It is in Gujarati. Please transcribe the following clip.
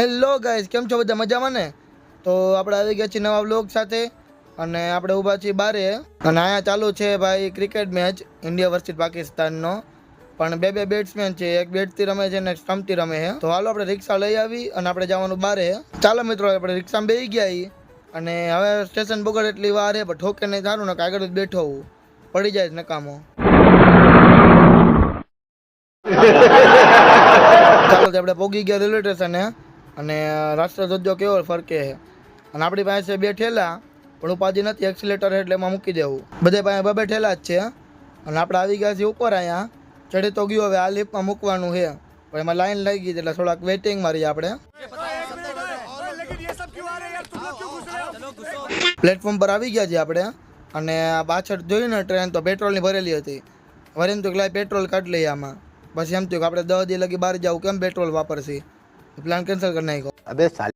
હેલો ગાઈઝ કેમ છો બધા? મજામાં ને? તો આપણે આવી ગયા છીએ નવા વ્લોગ સાથે અને આપણે ઊભા છીએ બારે. અને અહીંયા ચાલુ છે ભાઈ ક્રિકેટ મેચ ઇન્ડિયા વર્સિસ પાકિસ્તાનનો. પણ બે બે બેટ્સમેન છે. એક બેટથી રમે છે ને સ્ટમ્પથી રમે છે. તો હાલો આપણે રિક્ષા લઈ આવી અને આપણે જવાનું બારે. ચાલો મિત્રો આપણે રિક્ષામાં બેસી ગયા અને હવે સ્ટેશન બગડ એટલી વાર હે પણ ઠોકે નહીં સારું ને કાગળ જ બેઠો હું. પડી જાય નકામો. ચાલો આપણે પોગી ગયા રેલવે સ્ટેશને. અને રાષ્ટ્રધ્વજો કેવો ફરકે છે? અને આપણી પાસે બે ઠેલા, પણ ઉપાધિ નથી એક્સિલેટર એટલે એમાં મૂકી દેવું. બધે પાસે બબે ઠેલા જ છે અને આપણે આવી ગયા છીએ ઉપર અહીંયા. ચડે તો ગયું, હવે આ લિફ્ટમાં મૂકવાનું છે. પણ એમાં લાઈન લાગી ગઈ એટલે થોડાક વેઇટિંગમાં રહીએ આપણે. પ્લેટફોર્મ પર આવી ગયા છીએ આપણે અને પાછળ જોયું ને ટ્રેન તો પેટ્રોલની ભરેલી હતી. વરીને તો પેટ્રોલ કાઢી લઈએ આમાં. પછી એમ થયું કે આપણે દહ દી લગી બહાર જવું, કેમ પેટ્રોલ વાપરશી? प्लान कैंसिल करना ही अबे साल